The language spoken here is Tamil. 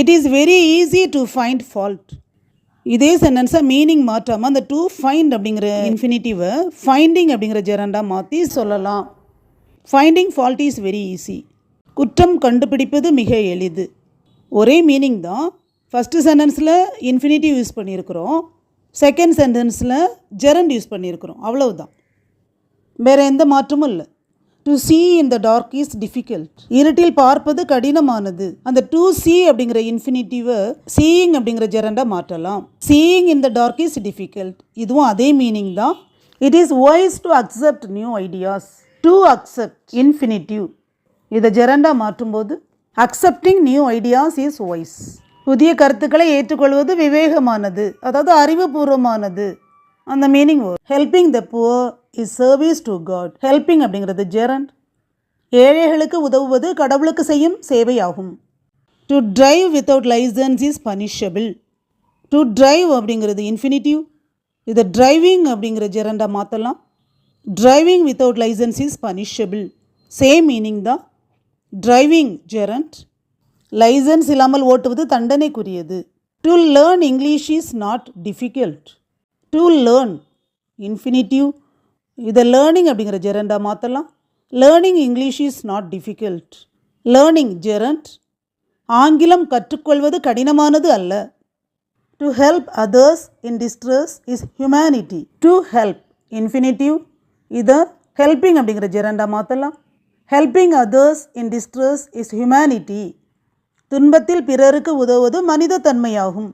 It is very easy to find fault இதே சென்டென்ஸை மீனிங் மாற்றாமல் அந்த டூ ஃபைண்ட் அப்படிங்கிற இன்ஃபினிட்டிவை ஃபைண்டிங் அப்படிங்கிற ஜெரண்டாக மாற்றி சொல்லலாம். Finding fault is very easy குற்றம் கண்டுபிடிப்பது மிக எளிது. ஒரே மீனிங் தான். ஃபஸ்ட்டு சென்டென்ஸில் இன்ஃபினிட்டிவ் யூஸ் பண்ணியிருக்கிறோம். செகண்ட் சென்டென்ஸில் ஜெரண்ட் யூஸ் பண்ணியிருக்கிறோம். அவ்வளவுதான். வேறு எந்த மாற்றமும் இல்லை. To see in the dark is difficult இருட்டில் பார்ப்பது கடினமானது. அந்த டு சி அப்படிங்கிற இன்ஃபினிட்டிவை சீயிங் அப்படிங்கிற ஜெரண்டா மாற்றலாம். Seeing in the dark is difficult இதுவும் அதே மீனிங் தான். It is wise to accept new ideas to accept infinitive இதை ஜெரண்டா மாற்றும்போது accepting new ideas is wise புதிய கருத்துக்களை ஏற்றுக்கொள்வது விவேகமானது. அதாவது அறிவுபூர்வமானது. அந்த meaning helping the poor is service to God helping அப்படிங்கிறது ஜெரண்ட் ஏழைகளுக்கு உதவுவது கடவுளுக்கு செய்யும் சேவையாகும். To drive without licence is punishable to drive அப்படிங்கிறது இன்ஃபினிட்டிவ் இதை டிரைவிங் அப்படிங்கிற ஜெரண்டாக மாற்றலாம் driving without licence is punishable same meaning தான். டிரைவிங் ஜெரண்ட் லைசன்ஸ் இல்லாமல் ஓட்டுவது தண்டனைக்குரியது. To learn English is not difficult to learn infinitive இதை லேர்னிங் அப்படிங்கிற ஜெரண்டாக மாற்றலாம் learning English is not difficult learning gerund ஆங்கிலம் கற்றுக்கொள்வது கடினமானது அல்ல. To help others in distress is humanity to help infinitive இதை ஹெல்பிங் அப்படிங்கிற ஜெரண்டாக மாற்றலாம் helping others in distress is humanity துன்பத்தில் பிறருக்கு உதவுவது மனித தன்மையாகும்.